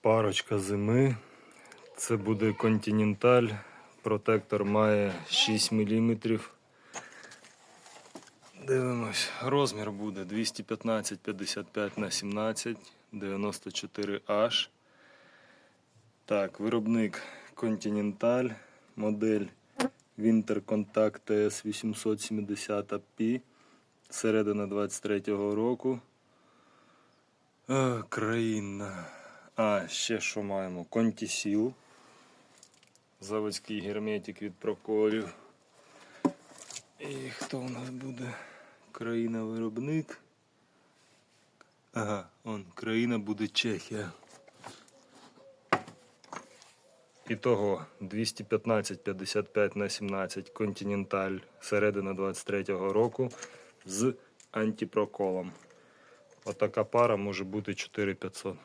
Парочка зими. Це буде Continental. Протектор має 6 мм. Дивимось. Розмір буде 215 55 на 17 94H. Так, виробник Continental. Модель Winter Contact TS 870P. Середина 23-го року. Е, країна. А, ще що маємо? Контісіл. Заводський герметик від проколів. І хто у нас буде? Країна-виробник. Ага, он, країна буде Чехія. Ітого 215 55 на 17 Continental середина 23-го року з антипроколом. Отака пара може бути 4500.